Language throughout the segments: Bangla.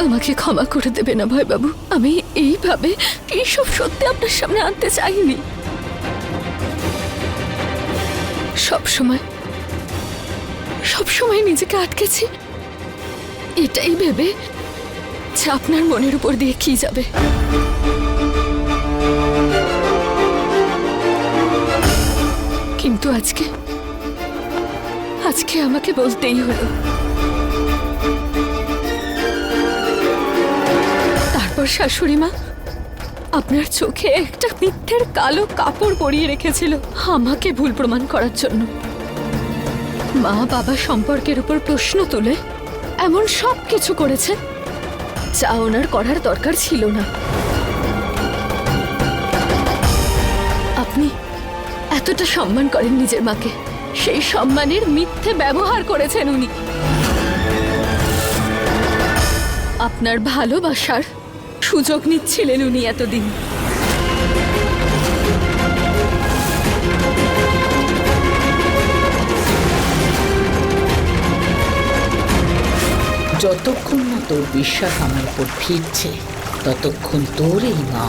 আমাকে ক্ষমা করে দেবে না ভয় বাবু আমি এইভাবে এইসব সত্যি আপনার সামনে আনতে চাইনি? সব সময় সব সময় নিজেকে আটকেছি। এটাই ভেবে যে আপনার মনের উপর দিয়ে কি যাবে। কিন্তু আজকে আজকে আমাকে বলতেই হলো। তারপর শাশুড়ি মা। আপনার চোখে একটা মিথ্যের কালো কাপড় পরিয়ে রেখেছিল আমাকে ভুল প্রমাণ করার জন্য। মা বাবা সম্পর্কের উপর প্রশ্ন তুলে, এমন সব কিছু করেছে যা ওনার করার দরকার ছিল না। আপনি এতটা সম্মান করেন নিজের মাকে, সেই সম্মানের মিথ্যে ব্যবহার করেছেন উনি। আপনার ভালোবাসার সুযোগ নিচ্ছিলেন উনি এতদিন। যতক্ষণ না তোর বিশ্বাস আমার উপর ফিরছে ততক্ষণ তোর এই মা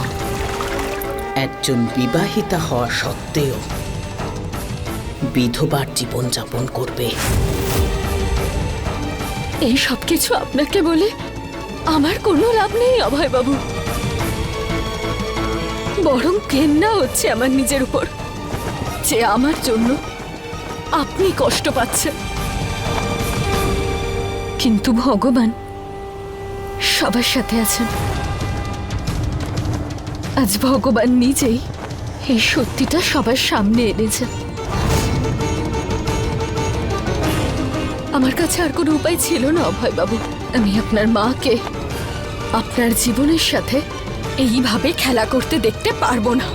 একজন বিবাহিতা হওয়া সত্ত্বেও বিধবার জীবনযাপন করবে। এই সব কিছু আপনাকে বলে আমার কোনো লাভ নেই, অভয়বাবু। বরং ঘেন্না হচ্ছে আমার নিজের উপর, যে আমার জন্য আপনি কষ্ট পাচ্ছেন। কিন্তু ভগবান সবার সাথে আছেন। আজ ভগবান নিজেই এই সত্যিটা সবার সামনে এনেছেন। আমার কাছে আর কোনো উপায় ছিল না, অভয়বাবু। আমি আপনার মাকে, আপনার জীবনের সাথে এইভাবে খেলা করতে দেখতে পারব না।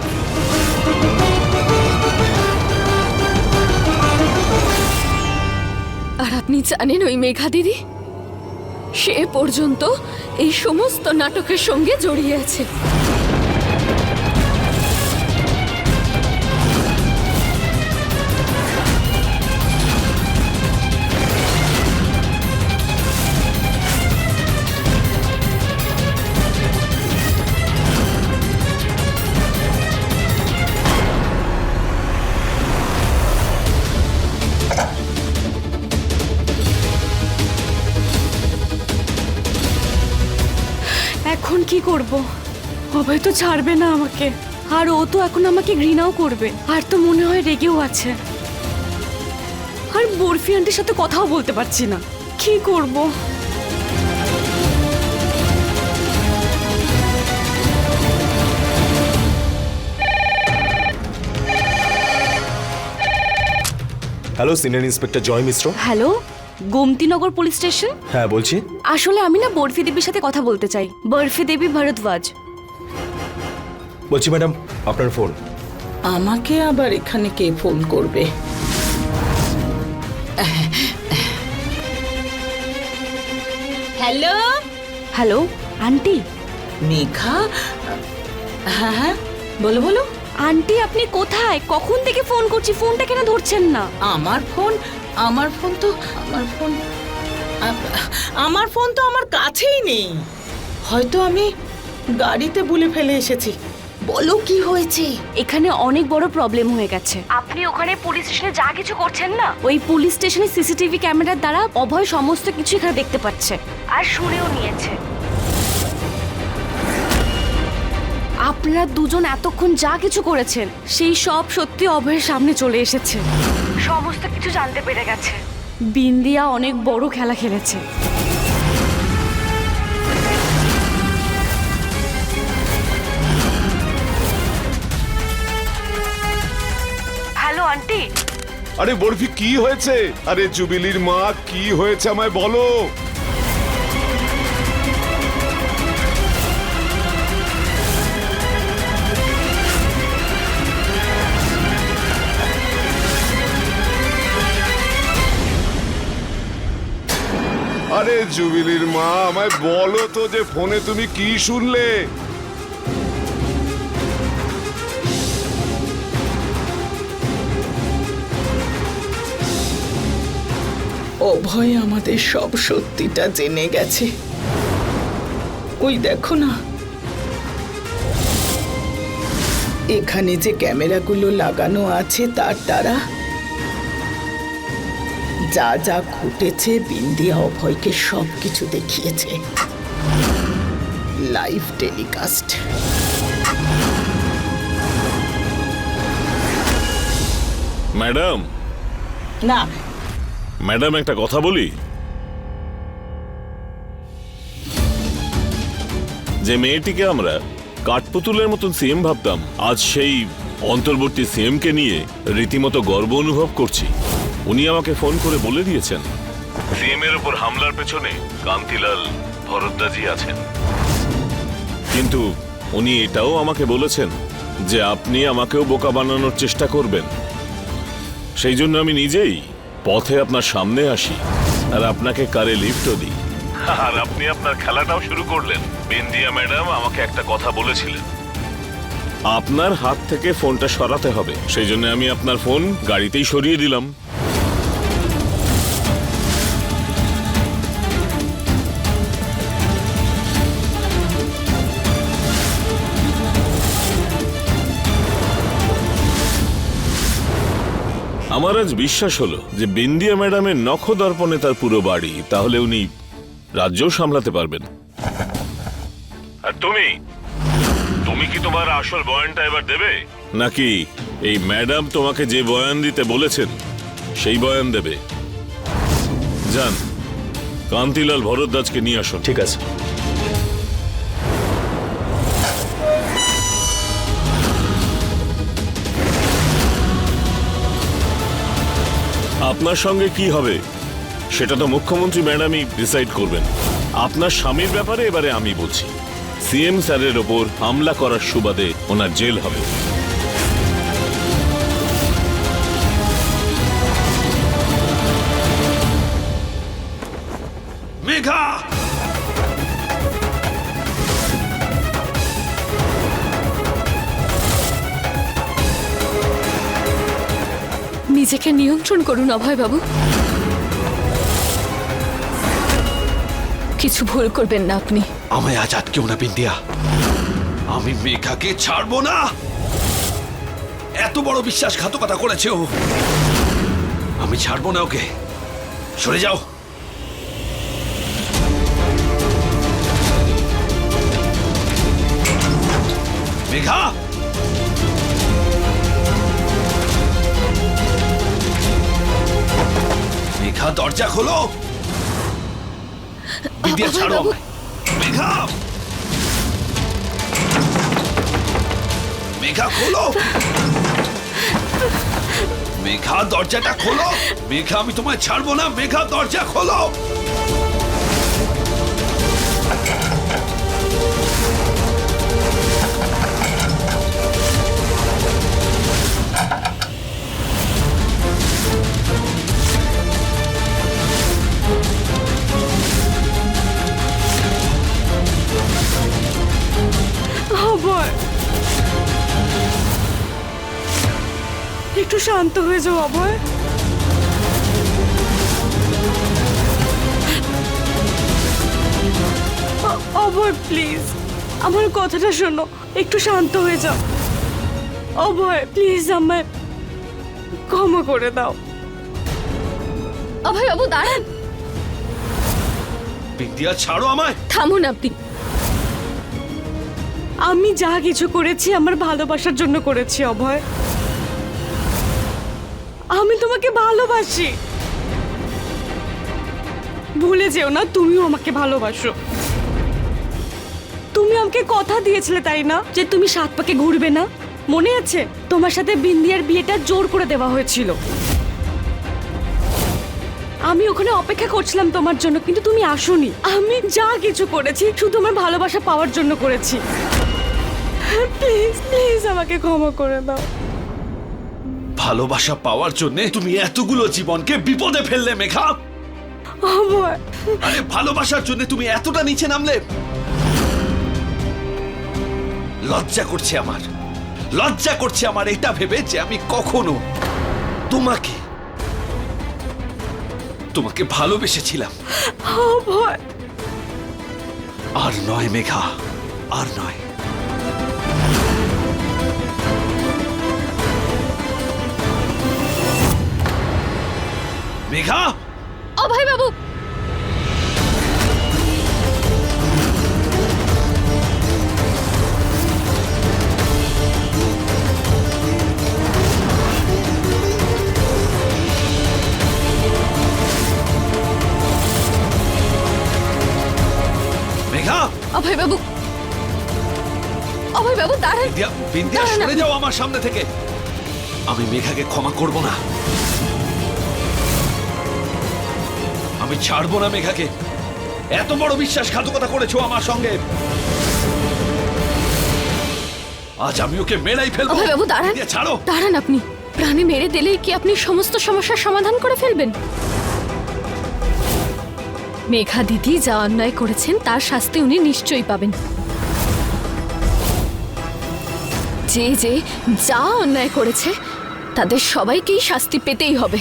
আর আপনি জানেন ওই মেঘা দিদি? সে পর্যন্ত এই সমস্ত নাটকের সঙ্গে জড়িয়ে আছে। এখন কি করব? অভয় তো ছাড়বে না আমাকে। আর ও তো এখন আমাকে ঘৃণাও করবে। আর তো মনে হয় রেগেও আছে। আর বরফি আন্টির সাথে কথাও বলতে পারছি না। কি করব? Hello senior inspector Joy Mishra hello Gomtinagar police station? হ্যাঁ বলছি। আসলে আমি না বরফি দেবীর সাথে কথা বলতে চাই। বরফি দেবী ভরদ্বাজ। বলছি ম্যাডাম আপনার ফোন। আমাকে আবার এখানে কে ফোন করবে? হ্যালো? Hello aunty. মেঘা? হ্যাঁ হ্যাঁ বলো বলো। আন্টি আপনি কোথায়? কখন থেকে ফোন করছি? ফোনটা কেন ধরছেন না? আমার ফোন আমার ফোন তো আমার ফোন আমার ফোন তো আমার কাছেই নেই। হয়তো আমি গাড়িতে ভুলে ফেলে এসেছি। বলো কি হয়েছে? এখানে অনেক বড় প্রবলেম হয়ে গেছে। আপনি ওখানে পুলিশ স্টেশনে যা কিছু করছেন না? ওই পুলিশ স্টেশনে সিসিটিভি ক্যামেরার দ্বারা অভয় সমস্ত কিছু এখানে দেখতে পাচ্ছে। আর শুনেও নিয়েছে। আপনারা দুজন এতক্ষণ যা কিছু করেছেন সেই সব সত্যি অভয়ের সামনে চলে এসেছে। সমস্ত কিছু জানতে পেরে গেছে। বিন্দিয়া অনেক বড় খেলা খেলেছে। Hello aunty. আরে বরফি কি হয়েছে? আরে জুবিলির মা কি হয়েছে আমায় বলো? আরে জুবিলির মা, আমায় বলো তো যে ফোনে তুমি কি শুনলে? অভয় আমাদের সব সত্যিটা জেনে গেছে। ওই দেখো না। এখানে যে ক্যামেরাগুলো লাগানো আছে তার দ্বারা যা যা ঘটেছে বিন্দিয়া অভয়কে সব কিছু দেখিয়েছে। Live telecast madam. না। ম্যাডাম একটা কথা বলি? যে মেয়েটিকে আমরা কাঠপুতুলের মতন সিএম ভাবতাম আজ সেই অন্তর্বর্তী সিএম কে নিয়ে রীতিমতো গর্ব অনুভব করছি। উনি আমাকে ফোন করে বলে দিয়েছেন। সিএম এর উপর হামলার পেছনে কান্তিলাল ভরদ্বাজি আছেন। কিন্তু উনি এটাও আমাকে বলেছেন যে আপনি আমাকেও বোকা বানানোর চেষ্টা করবেন। সেই জন্য আমি নিজেই পথে আপনার সামনে আসি আর আপনাকে কারে লিফটও দিই। আর আপনি আপনার খেলাটাও শুরু করলেন। বিন্দিয়া ম্যাডাম আমাকে একটা কথা বলেছিলেন। আপনার হাত থেকে ফোনটা সরাতে হবে। সেই জন্য আমি আপনার ফোন গাড়িতেই সরিয়ে দিলাম। আমার আজ বিশ্বাস হলো যে বিন্দিয়া ম্যাডামের নখদর্পণে তার পুরো বাড়ি তাহলে উনি রাজ্যও সামলাতে পারবেন। আর তুমি? তুমি কি তোমার আসল বয়ানটা এবার দেবে? নাকি এই ম্যাডাম তোমাকে যে বয়ান দিতে বলেছেন সেই বয়ান দেবে? যান কান্তিলাল ভরদ্বাজকে নিয়ে আসুন। ঠিক আছে। আপনার সঙ্গে কি হবে, সেটা তো মুখ্যমন্ত্রী ম্যাডামই ডিসাইড করবেন। আপনার স্বামীর ব্যাপারে এবারে আমি বলছি। সিএম স্যারের ওপর হামলা করার সুবাদে ওনার জেল হবে। নিজেকে নিয়ন্ত্রণ করুন, অভয়বাবু। কিছু ভুল করবেন না আপনি। আমায় আজ আটকেও না বিন্দিয়া আমি মেঘাকে ছাড়বো না। এত বড় বিশ্বাসঘাতকতা করেছে ও। আমি ছাড়বো না ওকে। সরে যাও। মেঘা! মেঘা দরজা খোলো। বিদ্যা ছাড়ো মেঘা! মেঘা খোলো। মেঘা দরজাটা খোলো। মেঘা আমি তোমায় ছাড়বো না। মেঘা দরজা খোলো। হয়ে যাও অভয় অভয় প্লিজ আমার কথাটা শোনো একটু শান্ত হয়ে যাও। অভয় প্লিজ আমায় ক্ষমা করে দাও। অভয়বাবু দাঁড়ান। বিদ্যা ছাড়ো আমায়। থামুন আপনি। আমি যা কিছু করেছি আমার ভালোবাসার জন্য করেছি অভয়। আমি তোমাকে ভালোবাসি। ভুলে যেও না, তুমিও আমাকে ভালোবাসো। তুমি আমাকে কথা দিয়েছিলে, তাই না? যে তুমি সাত পাকে ঘুরবে না? মনে আছে, তোমার সাথে বিন্দিয়ার বিয়েটা জোর করে দেওয়া হয়েছিল। আমি ওখানে অপেক্ষা করছিলাম তোমার জন্য, কিন্তু তুমি আসোনি। আমি যা কিছু করেছি, শুধু আমার ভালোবাসা পাওয়ার জন্য করেছি। প্লিজ প্লিজ আমাকে ক্ষমা করে দাও। ভালোবাসা পাওয়ার জন্য তুমি এতগুলো জীবনকে বিপদে ফেললে মেঘা। আরে ভালোবাসার জন্য তুমি এতটা নিচে নামলে। লজ্জা করছে আমার। লজ্জা করছে আমার এটা ভেবে যে আমি কখনো তোমাকে তোমাকে ভালোবেসেছিলাম। আর নয় মেঘা আর নয়। মেঘা? অভয় বাবু মেঘা অভয় বাবু অভয় বাবু দাঁড়ান বিন্দিয়া সরে যাও আমার সামনে থেকে। আমি মেঘাকে ক্ষমা করব না। আমি ছাড়বো না মেঘাকে। এত বড় বিশ্বাসঘাতকতা করেছ আমার সঙ্গে। আজ আমি ওকে মেরাই ফেলব। অভয় বাবু দাঁড়ান। ছাড়ো। দাঁড়ান আপনি। প্রাণে মেরে দিলেই কি আপনি সমস্ত সমস্যার সমাধান করে ফেলবেন? মেঘা দিদি যা অন্যায় করেছেন তার শাস্তি উনি নিশ্চয়ই পাবেন। যে যে যা অন্যায় করেছে তাদের সবাইকেই শাস্তি পেতেই হবে।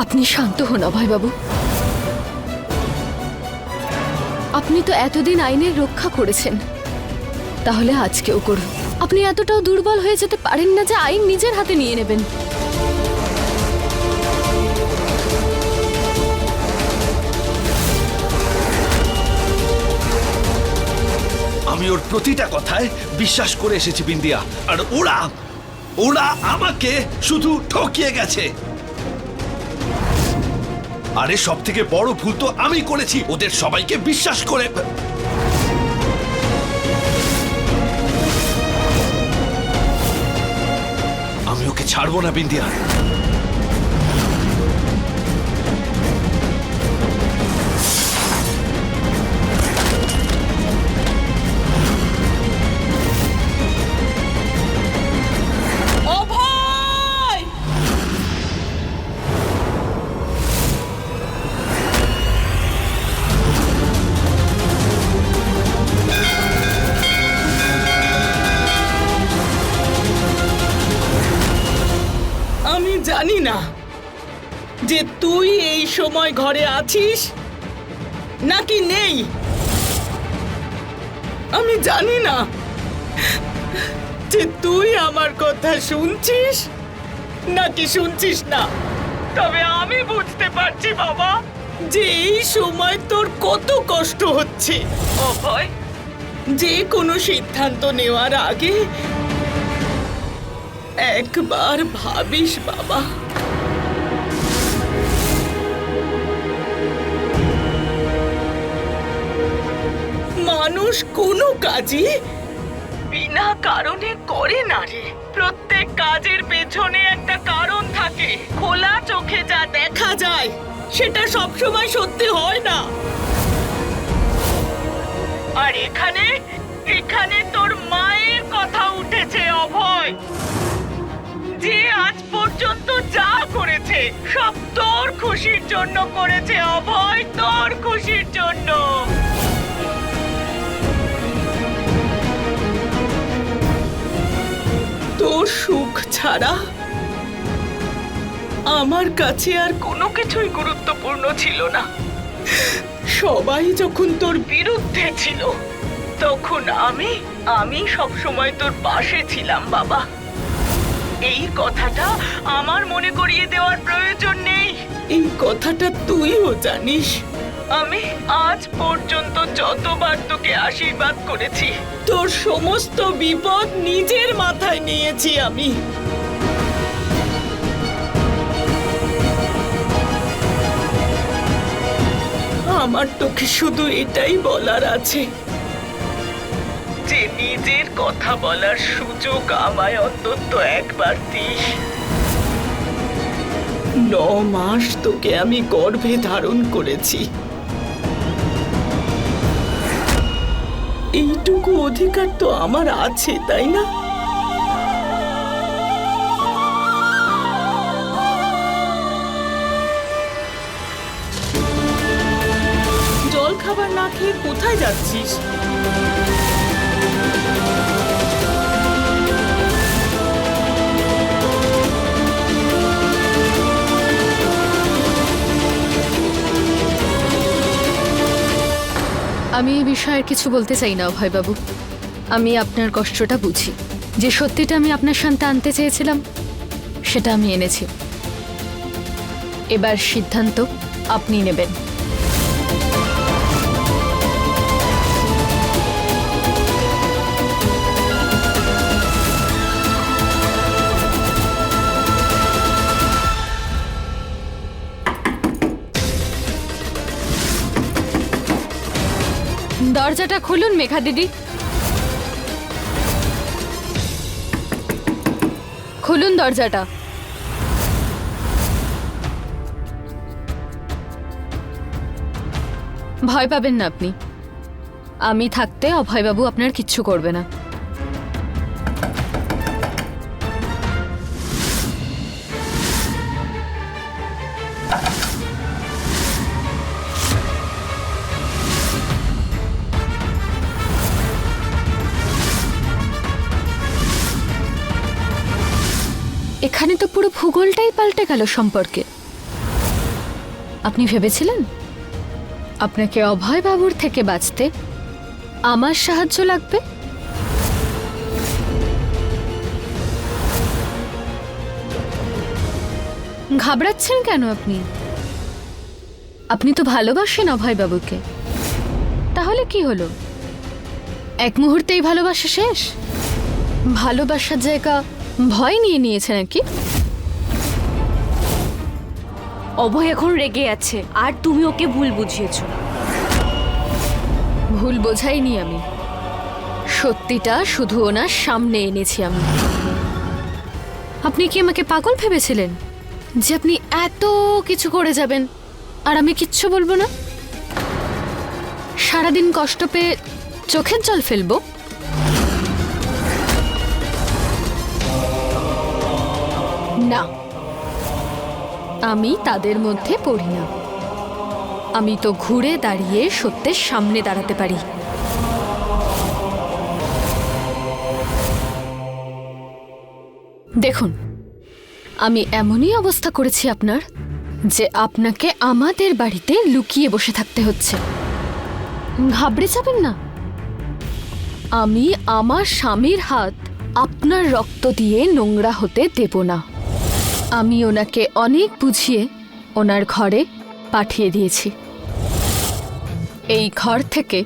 আপনি শান্ত হন, অভয়বাবু। আপনি তো এতদিন আইনের রক্ষা করেছেন। তাহলে আজকেও করুন। আপনি এতটাও দুর্বল হয়ে যেতে পারেন না যে আইন নিজের হাতে নিয়ে নেবেন। আমি ওর প্রতিটা কথায় বিশ্বাস করে এসেছি বিন্দিয়া। আর ওরা ওরা আমাকে শুধু ঠকিয়ে গেছে। আরে সব থেকে বড় ভুল তো আমি করেছি। ওদের সবাইকে বিশ্বাস করে। আমি ওকে ছাড়বো না, বিন্দিয়া। জানি না যে তুই এই সময় ঘরে আছিস নাকি নেই। আমি জানি না যে তুই আমার কথা শুনছিস নাকি শুনছিস না। তবে আমি বুঝতে পারছি, বাবা, যে এই সময় তোর কত কষ্ট হচ্ছে। অভয়, যে কোনো সিদ্ধান্ত নেওয়ার আগে একবার ভাবিস, বাবা। মানুষ কোনো কাজই বিনা কারণে করে না রে। প্রত্যেক কাজের পেছনে একটা কারণ থাকে। খোলা চোখে যা দেখা যায়, সেটা সবসময় সত্যি হয় না। আর এখানে এখানে তোর মায়ের কথা উঠেছে, অভয়। যে আজ পর্যন্ত যা করেছে, সব তোর খুশির জন্য করেছে, অভয়, তোর খুশির জন্য। তোর সুখ ছাড়া আমার কাছে আর কোনো কিছুই গুরুত্বপূর্ণ ছিল না। সবাই যখন তোর বিরুদ্ধে ছিল, তখন আমি আমি সব সময় তোর পাশে ছিলাম, বাবা। এই কথাটা আমার মনে করিয়ে দেওয়ার প্রয়োজন নেই। এই কথাটা তুইও জানিস। আমি আজ পর্যন্ত যতবার তোকে আশীর্বাদ করেছি। তোর সমস্ত বিপদ নিজের মাথায় নিয়েছি আমি। আমার তোকে শুধু এটাই বলার আছে। যে নিজের কথা বলার সুযোগ আমায় অন্তত একবার দিস। ন মাস তোকে আমি গর্ভে ধারণ করেছি। এইটুকু অধিকার তো আমার আছে, তাই না? জল খাবার না খেয়ে কোথায় যাচ্ছিস? বিষয়ে আর কিছু বলতে চাই না, অভয়বাবু। আমি আপনার কষ্টটা বুঝি। যে সত্যিটা আমি আপনার সামনে আনতে চেয়েছিলাম, সেটা আমি এনেছি। এবার সিদ্ধান্ত আপনি নেবেন। দরজাটা খুলুন, মেঘা দিদি। খুলুন দরজাটা। ভয় পাবেন না আপনি। আমি থাকতে অভয়বাবু আপনার কিচ্ছু করবে না। ভূগোলটাই পাল্টে গেল সম্পর্কে। আপনি ভেবেছিলেন? আপনাকে অভয় বাবুর থেকে বাঁচতে আমার সাহায্য লাগবে? ঘাবড়াচ্ছেন কেন আপনি? আপনি তো ভালোবাসেন অভয় বাবুকে। তাহলে কি হলো? এক মুহূর্তেই ভালোবাসা শেষ? ভালোবাসার জায়গা ভয় নিয়ে নিয়েছে নাকি? অভয় এখন রেগে আছে। আর তুমি ওকে ভুল বুঝিয়েছো। ভুল বোঝাইনি আমি। সত্যিটা শুধু ওনার সামনে এনেছি আমি। আপনি কি আমাকে পাগল ভেবেছিলেন? যে আপনি এত কিছু করে যাবেন, আর আমি কিচ্ছু বলব না? সারাদিন কষ্ট পেয়ে চোখের জল ফেলব? না। আমি তাদের মধ্যে পড়ি না। আমি তো ঘুরে দাঁড়িয়ে সত্যের সামনে দাঁড়াতে পারি। দেখুন, আমি এমনই অবস্থা করেছি আপনার, যে আপনাকে আমাদের বাড়িতে লুকিয়ে বসে থাকতে হচ্ছে। ঘাবড়ে যাবেন না। আমি আমার স্বামীর হাত আপনার রক্ত দিয়ে নোংরা হতে দেব না। আমি ওনাকে অনেক বুঝিয়ে ওনার ঘরে পাঠিয়ে দিয়েছি। এই ঘর থেকে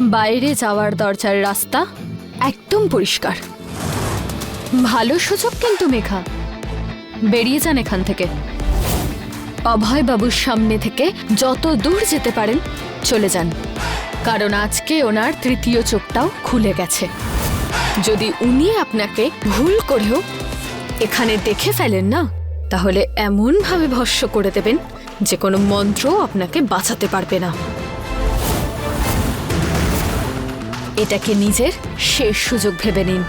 বাইরে যাওয়ার দরজার রাস্তা একদম পরিষ্কার। ভালো সুযোগ কিন্তু মেঘা। বেরিয়ে যান এখান থেকে। অভয় বাবুর সামনে থেকে যত দূর যেতে পারেন চলে যান। কারণ আজকে ওনার তৃতীয় চোখটাও খুলে গেছে। যদি উনি আপনাকে ভুল করেও এখানে দেখে ফেলেন না? তাহলে এমনভাবে ভস্য করে দেবেন যে কোনো মন্ত্র আপনাকে বাঁচাতে পারবে না। এটাকে নিজের শেষ সুযোগ ভেবে নিন।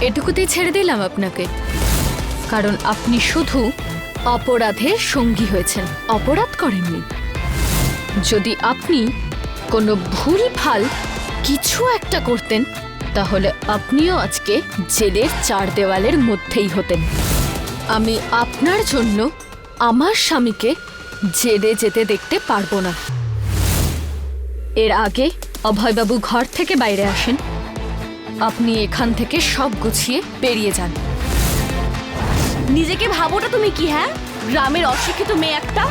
এটুকুতেই ছেড়ে দিলাম আপনাকে। কারণ আপনি শুধু অপরাধের সঙ্গী হয়েছেন। অপরাধ করেননি। যদি আপনি কোনো ভুল ভালো কিছু একটা করতেন, তাহলে আপনিও আজকে জেলের চার দেওয়ালের মধ্যেই হতেন। আমি আপনার জন্য আমার স্বামীকে জেলে যেতে দেখতে পারব না। এর আগে অভয়বাবু ঘর থেকে বাইরে আসেন। আপনি এখান থেকে সব গুছিয়ে বেরিয়ে যান। নিজেকে ভাবোটা তুমি কি হ্যাঁ? গ্রামের অশিক্ষিত মেয়ে একটা?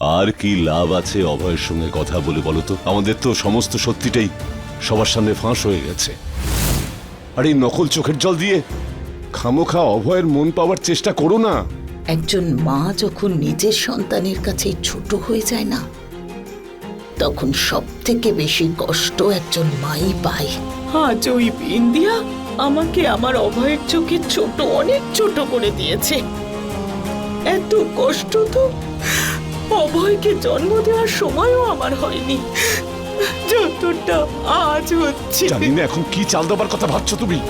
আর কি লাভ আছে অভয়ের সঙ্গে কথা বলে বলো তো? আমাদের তো সমস্ত সত্যিটাই সবার সামনে ফাঁস হয়ে গেছে। আর এই নকল চোখের জল দিয়ে খামোখা অভয়ের মন পাওয়ার চেষ্টা করো না। একজন মা যখন নিজের সন্তানের কাছে ছোট হয়ে যায় না তখন সব থেকে বেশি কষ্ট একজন মাই পায়। আজ ওই বিন্দিয়া আমাকে আমার অভয়ের চোখে ছোট অনেক ছোট করে দিয়েছে। এত কষ্ট তো অভয়কে জন্ম দেওয়ার সময়ও আমার হয়নি। যতটা আজ হচ্ছে। জানি না এখন কি চাল দেবার কথা ভাবছ তুমি?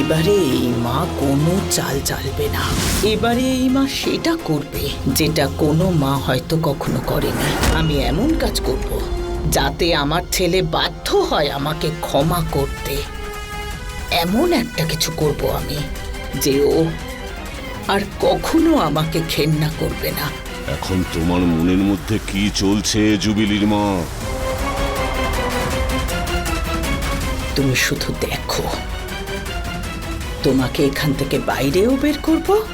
এবারে এই মা কোনো চাল চালবে না। এবারে এই মা সেটা করবে যেটা কোনো মা হয়তো কখনো করেনি। আমি এমন কাজ করব যাতে আমার ছেলে বাধ্য হয় আমাকে ক্ষমা করতে। এমন একটা কিছু করব আমি যে ও আর কখনো আমাকে ঘেন্না করবে না। এখন তোমার মনের মধ্যে কি চলছে জুবিলির মা? তুমি শুধু দেখো। তোমাকে এখান থেকে বাইরেও বের করব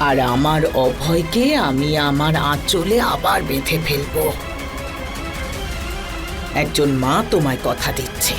আর আমার অভয়কে আমি আমার আঁচলে আবার বেঁধে ফেলব। একজন মা তোমায় কথা দিচ্ছে।